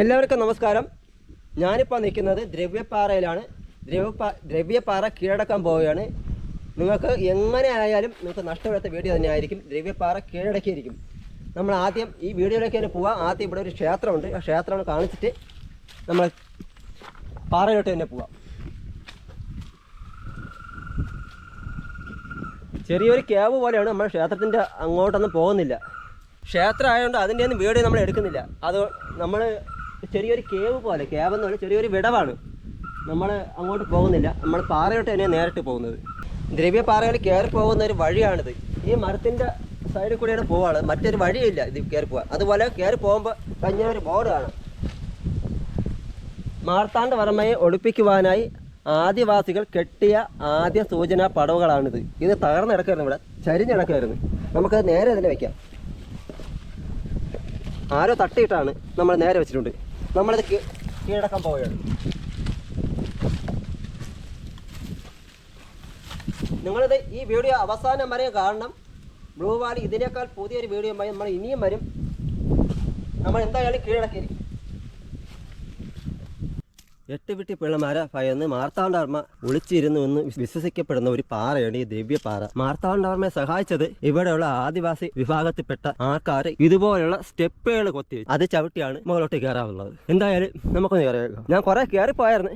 എല്ലാവർക്കും നമസ്കാരം. ഞാനിപ്പോൾ നിൽക്കുന്നത് ദ്രവ്യപ്പാറയിലാണ്. ദ്രവ്യപ്പാ ദ്രവ്യപ്പാറ കീഴടക്കാൻ പോവുകയാണ്. നിങ്ങൾക്ക് എങ്ങനെ ആയാലും നിങ്ങൾക്ക് നഷ്ടമില്ലാത്ത വീഡിയോ തന്നെയായിരിക്കും. ദ്രവ്യപ്പാറ കീഴടക്കിയിരിക്കും. നമ്മൾ ആദ്യം ഈ വീഡിയോയിലേക്ക് തന്നെ പോവാം. ആദ്യം ഇവിടെ ഒരു ക്ഷേത്രമുണ്ട്. ആ ക്ഷേത്രം കാണിച്ചിട്ട് നമ്മൾ പാറയിലോട്ട് തന്നെ പോവാം. ചെറിയൊരു ക്യാബ് പോലെയാണ്. നമ്മൾ ക്ഷേത്രത്തിന്റെ അങ്ങോട്ടൊന്നും പോകുന്നില്ല. ക്ഷേത്രം ആയതുകൊണ്ട് അതിന്റെ ഒന്നും വീഡിയോ നമ്മൾ എടുക്കുന്നില്ല. അത് നമ്മൾ ചെറിയൊരു കേവ് പോലെ. കേവ് എന്ന് പറഞ്ഞാൽ ചെറിയൊരു വിടവാണ്. നമ്മൾ അങ്ങോട്ട് പോകുന്നില്ല. നമ്മൾ പാറയോട്ട് തന്നെ നേരിട്ട് പോകുന്നത്. ദ്രവ്യപാറകൾ കയറി പോകുന്ന ഒരു വഴിയാണിത്. ഈ മരത്തിന്റെ സൈഡിൽ കൂടെയാണ് പോവാണ്. മറ്റൊരു വഴിയില്ല ഇത് കയറി പോകാൻ അതുപോലെ കയറി പോകുമ്പോൾ കഴിഞ്ഞ ഒരു ബോർഡ് കാണാം. മാർത്താണ്ഡവർമ്മയെ ഒളിപ്പിക്കുവാനായി ആദിവാസികൾ കെട്ടിയ ആദ്യ സൂചനാ പടവുകളാണിത്. ഇത് തകർന്നിടക്കായിരുന്നു ഇവിടെ. ചരിഞ്ഞിടക്കായിരുന്നു നമുക്ക് നേരെ തന്നെ വെക്കാം. ആരോ തട്ടിയിട്ടാണ് നമ്മൾ നേരെ വെച്ചിട്ടുണ്ട്. നമ്മളിത് കീഴടക്കാൻ പോവുകയാണ്. നിങ്ങളിത് ഈ വീഡിയോ അവസാനം വരെ കാണണം. ബ്ലൂ വാലി ഇതിനേക്കാൾ പുതിയൊരു വീഡിയോ നമ്മൾ ഇനിയും വരും. നമ്മൾ എന്തായാലും കീഴടക്കിയിരിക്കും എട്ട് വിട്ടി പിള്ളമാരെ ഭയന്ന് മാർത്താണ്ഡവർമ്മ ഒളിച്ചിരുന്നു എന്ന് വിശ്വസിക്കപ്പെടുന്ന ഒരു പാറയാണ് ഈ ദിവ്യപാറ മാർത്താണ്ഡവർമ്മയെ സഹായിച്ചത് ഇവിടെയുള്ള ആദിവാസി വിഭാഗത്തിൽപ്പെട്ട ആൾക്കാർ ഇതുപോലുള്ള സ്റ്റെപ്പുകൾ കൊത്തി. അത് ചവിട്ടിയാണ് മുകളിലോട്ട് കയറാവുള്ളത് എന്തായാലും നമുക്കൊന്ന് കയറിയേക്കാം ഞാൻ കുറെ കയറി പോയായിരുന്നു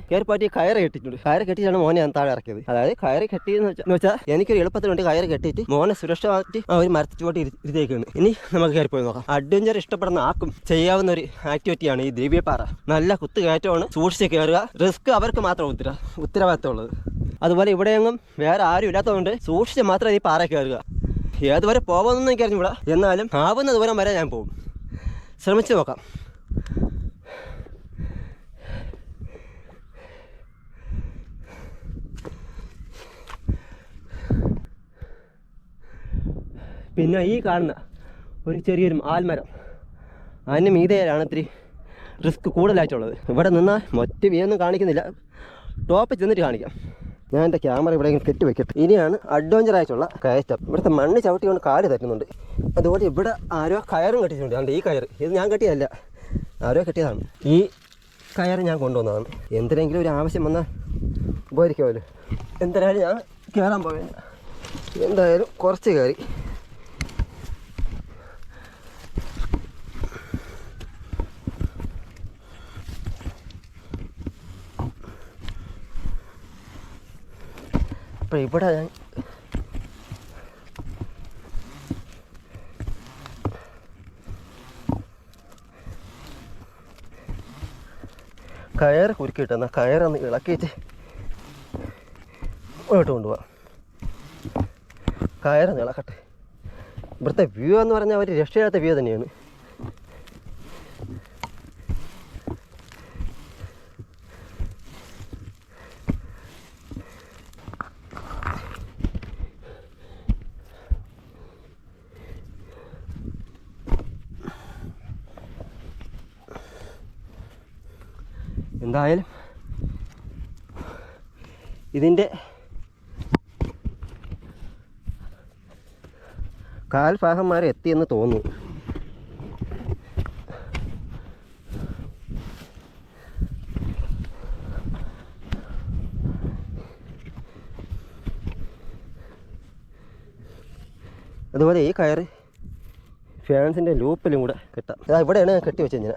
കയറി കെട്ടിട്ടുണ്ട് കയറ് കെട്ടിയിട്ടാണ് മോനെ ഞാൻ താഴെ ഇറക്കിയത്. അതായത് കയറി കെട്ടിയെന്ന് വെച്ചാൽ എനിക്കൊരു എളുപ്പത്തിന് വേണ്ടി കയറി കെട്ടിയിട്ട് മോനെ സുരക്ഷമാക്കി ആ ഒരു മരത്തിച്ചോട്ട് ഇരുത്തേക്കാണ് ഇനി നമുക്ക് കയറി പോയി നോക്കാം. അഡ്വഞ്ചർ ഇഷ്ടപ്പെടുന്ന ആർക്കും ചെയ്യാവുന്ന ഒരു ആക്ടിവിറ്റിയാണ് ഈ ദിവ്യപാറ നല്ല കുത്തുകയറ്റമാണ് സൂക്ഷിച്ച് കയറുക റിസ്ക് അവർക്ക് മാത്രം ഉത്തര ഉത്തരവാദിത്തമുള്ളത്. അതുപോലെ ഇവിടെയെങ്ങും വേറെ ആരും ഇല്ലാത്തതുകൊണ്ട് സൂക്ഷിച്ച് മാത്രമേ ഈ പാറ കയറുക ഏതുവരെ പോകുമെന്നൊന്നും എനിക്ക് അറിഞ്ഞൂടാ എന്നാലും ആവുന്ന ദൂരം വരെ ഞാൻ പോകും. ശ്രമിച്ചു നോക്കാം. പിന്നെ ഈ കാണുന്ന ഒരു ചെറിയൊരു ആൽമരം. അതിന് മീതയിലാണ് ഇത്തിരി റിസ്ക് കൂടുതലായിട്ടുള്ളത്. ഇവിടെ നിന്നാൽ മൊറ്റ വീയൊന്നും കാണിക്കുന്നില്ല. ടോപ്പ് ചെന്നിട്ട് കാണിക്കാം. ഞാൻ എന്റെ ക്യാമറ ഇവിടെ കെട്ടി വെക്കട്ടെ. ഇനിയാണ് അഡ്വഞ്ചർ ആയിട്ടുള്ള കയറ്റം. ഇവിടുത്തെ മണ്ണ് ചവിട്ടി കൊണ്ട് കാൽ തട്ടുന്നുണ്ട്. അതുപോലെ ഇവിടെ ആരോ കയറും കെട്ടിയിട്ടുണ്ട്. അതുകൊണ്ട് ഈ കയറ്? ഇത് ഞാൻ കെട്ടിയതല്ല. ആരോ കെട്ടിയതാണ്. ഈ കയർ ഞാൻ കൊണ്ടുവന്നതാണ്. എന്തിനെങ്കിലും ഒരു ആവശ്യം വന്നാൽ ഉപകരിക്കുമല്ലോ. എന്തായാലും ഞാൻ കയറാൻ പോകുന്നില്ല എന്തായാലും കുറച്ച് കയറി. അപ്പോൾ ഇവിടെ ഞാൻ കയർ കുരുക്കിയിട്ട് എന്നാൽ കയറൊന്ന് ഇളക്കിയിട്ട് ഇങ്ങോട്ട് കൊണ്ടുപോവാം. കയറൊന്ന് ഇളക്കട്ടെ. ഇവിടുത്തെ വ്യൂ എന്ന് പറഞ്ഞാൽ ഒരു രക്ഷയില്ലാത്ത വ്യൂ തന്നെയാണ്. എന്തായാലും ഇതിന്റെ കാൽഭാഗന്മാർ എത്തിയെന്ന് തോന്നുന്നു. അതുപോലെ ഈ കയറ് ഫാൻസിന്റെ ലൂപ്പിലും കൂടെ കെട്ടാം. ഇതാ ഇവിടെയാണ് കെട്ടി വെച്ചത് ഞാൻ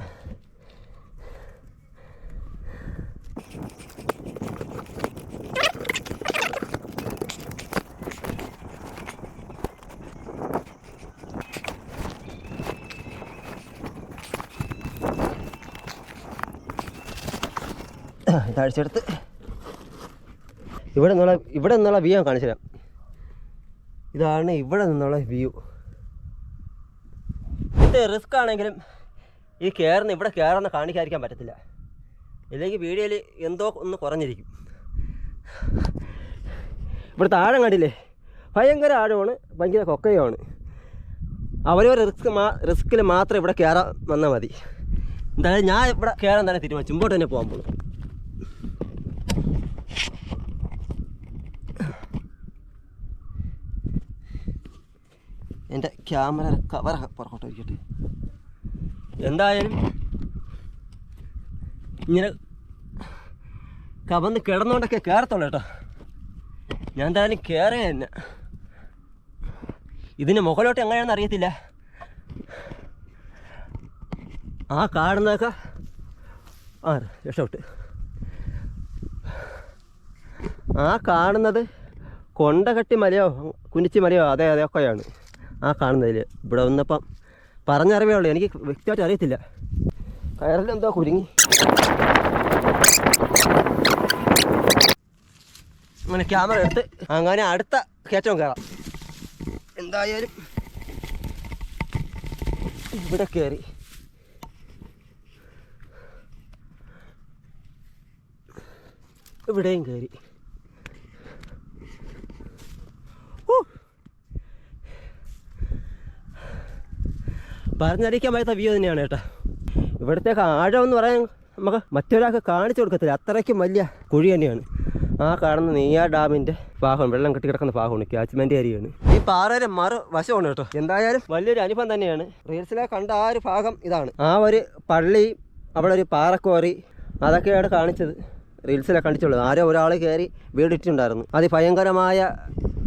താഴ്ചയെടുത്ത്. ഇവിടെ നിന്നുള്ള ഇവിടെ നിന്നുള്ള വ്യൂ ഞാൻ കാണിച്ചു തരാം. ഇതാണ് ഇവിടെ നിന്നുള്ള വ്യൂ ഇത് റിസ്ക് ആണെങ്കിലും ഈ കയറുന്ന ഇവിടെ കയറുന്ന കാണിക്കാതിരിക്കാൻ പറ്റത്തില്ല. ഇല്ലെങ്കിൽ വീഡിയോയിൽ എന്തോ ഒന്ന് കുറഞ്ഞിരിക്കും. ഇവിടുത്തെ ആഴം കണ്ടില്ലേ? ഭയങ്കര ആഴമാണ് ഭയങ്കര കൊക്കയുമാണ് അവരവർ റിസ്ക് മാ റിസ്കിൽ മാത്രം ഇവിടെ കയറാൻ വന്നാൽ മതി. എന്തായാലും ഞാൻ ഇവിടെ കയറാൻ തന്നെ തീരുമാനിച്ചു. മുമ്പോട്ട് തന്നെ പോകാൻ പോകും എന്റെ ക്യാമറ കവർ പുറകോട്ട് വയ്ക്കട്ടെ എന്തായാലും ഇങ്ങനെ കവന്ന് കിടന്നുകൊണ്ടൊക്കെ കയറത്തുള്ളൂ കേട്ടോ. ഞാൻ എന്തായാലും കയറുക തന്നെ ഇതിന് മുകളിലോട്ട് എങ്ങനെയാണെന്ന് അറിയത്തില്ല. ആ കാണുന്നതൊക്കെ ആ രക്ഷപ്പെട്ട്. ആ കാണുന്നത് കൊണ്ടകട്ടി മലയോ കുനിച്ചി മലയോ അതെ അതെ അതൊക്കെയാണ് ആ കാണുന്നതിൽ. ഇവിടെ വന്നപ്പം പറഞ്ഞറിവേ ഉള്ളൂ. എനിക്ക് വ്യക്തമായിട്ട് അറിയത്തില്ല. കയറിലെന്തോ കുരുങ്ങി. അങ്ങനെ ക്യാമറ എടുത്ത് അങ്ങനെ അടുത്ത കയറ്റം കയറാം. എന്തായാലും ഇവിടെ കയറി. ഇവിടെയും കയറി. പറഞ്ഞറിയിക്കാൻ പറ്റാത്ത വ്യൂ തന്നെയാണ് കേട്ടോ. ഇവിടുത്തെ ആഴം എന്ന് പറയാൻ നമുക്ക് മറ്റൊരാൾക്ക് കാണിച്ചു കൊടുക്കത്തില്ല. അത്രയ്ക്കും വലിയ കുഴി തന്നെയാണ്. ആ കാണുന്ന നെയ്യാ ഡാമിന്റെ പാഹം വെള്ളം കെട്ടി കിടക്കുന്ന പാഹമാണ്. ക്യാച്ച്മെന്റ് ഏരിയയാണ് ഈ പാറയുടെ മറു വശമാണ് കേട്ടോ. എന്തായാലും വലിയൊരു അനുഭവം തന്നെയാണ്. റീൽസിലെ കണ്ട ആ ഒരു ഭാഗം ഇതാണ്. ആ ഒരു പള്ളി അവിടെ ഒരു പാറക്കോറി അതൊക്കെയാണ് കാണിച്ചത്. റീൽസിലെ കണ്ടിച്ചുള്ളത് ആരോ ഒരാൾ കയറി വീടിട്ടുണ്ടായിരുന്നു അതിഭയങ്കരമായ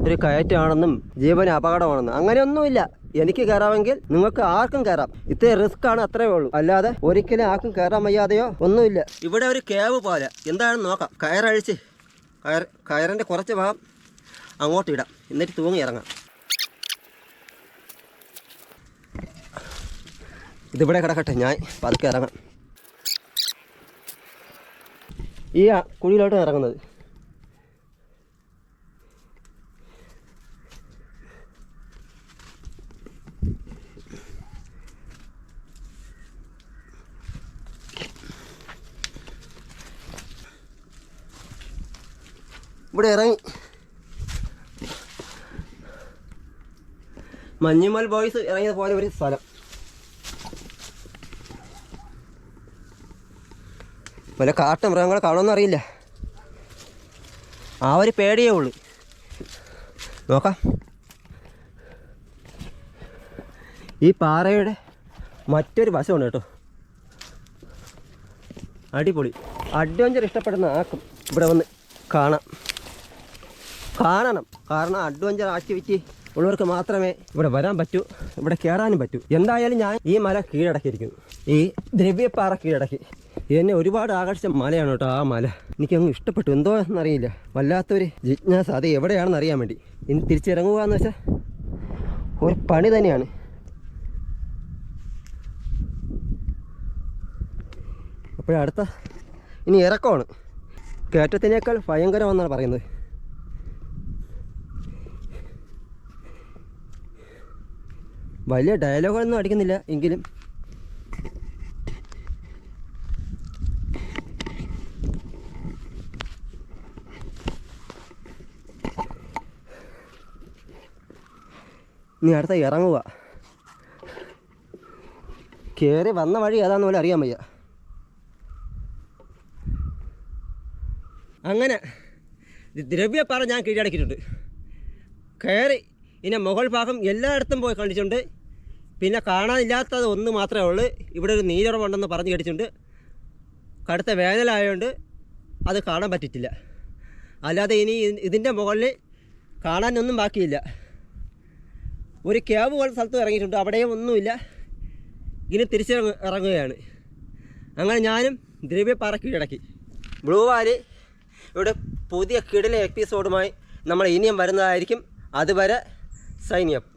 ഒരു കയറ്റമാണെന്നും ജീവന് അപകടമാണെന്നും. അങ്ങനെയൊന്നുമില്ല. എനിക്ക് കയറാമെങ്കിൽ നിങ്ങൾക്ക് ആർക്കും കയറാം. ഇത്ര റിസ്ക് ആണ് അത്രേ ഉള്ളൂ. അല്ലാതെ ഒരിക്കലും ആർക്കും കയറാൻ വയ്യാതെയോ ഒന്നുമില്ല. ഇവിടെ ഒരു കേവ് പോലെ. എന്താണെന്ന് നോക്കാം. കയറഴിച്ച് കയർ കയറിന്റെ കുറച്ച് ഭാഗം അങ്ങോട്ട് ഇടാം. എന്നിട്ട് തൂങ്ങി ഇറങ്ങാം. ഇതിവിടെ കിടക്കട്ടെ. ഞാൻ പതുക്കെ ഇറങ്ങാം. ഈ കുഴിയിലോട്ടാണ് കുഴിയിലോട്ട് ഇറങ്ങുന്നത്. ഇവിടെ ഇറങ്ങി. മഞ്ഞുമൽ ബോയ്സ് ഇറങ്ങിയത് പോലെ ഒരു സ്ഥലം. വല്ല കാട്ട മൃഗങ്ങളെ കാണുമെന്ന് അറിയില്ല. ആ ഒരു പേടിയേ ഉള്ളൂ. നോക്കാം. ഈ പാറയുടെ മറ്റൊരു വശമാണ് കേട്ടോ. അടിപൊളി. അഡ്വഞ്ചർ ഇഷ്ടപ്പെടുന്ന ആക്കും ഇവിടെ വന്ന് കാണാം. കാണണം. കാരണം അഡ്വഞ്ചർ ആക്ടിവിറ്റി ഉള്ളവർക്ക് മാത്രമേ ഇവിടെ വരാൻ പറ്റൂ ഇവിടെ കയറാനും പറ്റൂ. എന്തായാലും ഞാൻ ഈ മല കീഴടക്കിയിരിക്കുന്നു. ഈ ദ്രവ്യപ്പാറ കീഴടക്കി. എന്നെ ഒരുപാട് ആകർഷിച്ച മലയാണ് കേട്ടോ ആ മല. എനിക്ക് അങ്ങ് ഇഷ്ടപ്പെട്ടു. എന്തോ എന്നറിയില്ല. വല്ലാത്തൊരു ജിജ്ഞാസ. അത് എവിടെയാണെന്ന് അറിയാൻ വേണ്ടി. ഇനി തിരിച്ചിറങ്ങുക എന്ന് വെച്ചാൽ ഒരു പണി തന്നെയാണ്. അപ്പോഴടുത്ത ഇനി ഇറക്കമാണ്. കയറ്റത്തിനേക്കാൾ ഭയങ്കരമെന്നാണ് പറയുന്നത്. വലിയ ഡയലോഗൊന്നും അടിക്കുന്നില്ല എങ്കിലും. നീ അടുത്ത ഇറങ്ങുക. കയറി വന്ന വഴി ഏതാന്ന് പോലെ അറിയാൻ വയ്യ. അങ്ങനെ ദ്രവ്യപ്പാറ ഞാൻ കീഴടക്കിയിട്ടുണ്ട്. കയറി ഇനി മുകൾ ഭാഗം എല്ലായിടത്തും പോയി കണ്ടിട്ടുണ്ട് പിന്നെ കാണാനില്ലാത്തത് ഒന്ന് മാത്രമേ ഉള്ളൂ. ഇവിടെ ഒരു നീരുറവുണ്ടെന്ന് പറഞ്ഞു കേട്ടിട്ടുണ്ട്. കടുത്ത വേനലായതുകൊണ്ട് അത് കാണാൻ പറ്റിയിട്ടില്ല. അല്ലാതെ ഇനി ഇതിന്റെ മുകളിൽ കാണാനൊന്നും ബാക്കിയില്ല. ഒരു ക്യാബ് പോലെ സ്ഥലത്ത് ഇറങ്ങിയിട്ടുണ്ട്. അവിടെയും ഒന്നുമില്ല. ഇനി തിരിച്ചിറങ്ങ ഇറങ്ങുകയാണ്. അങ്ങനെ ഞാനും ദ്രവ്യ പറക്കി കീഴടക്കി ബ്ലൂ വാലി ഇവിടെ പുതിയ കിടിലെ എപ്പിസോഡുമായി നമ്മൾ ഇനിയും വരുന്നതായിരിക്കും. അതുവരെ Sign up.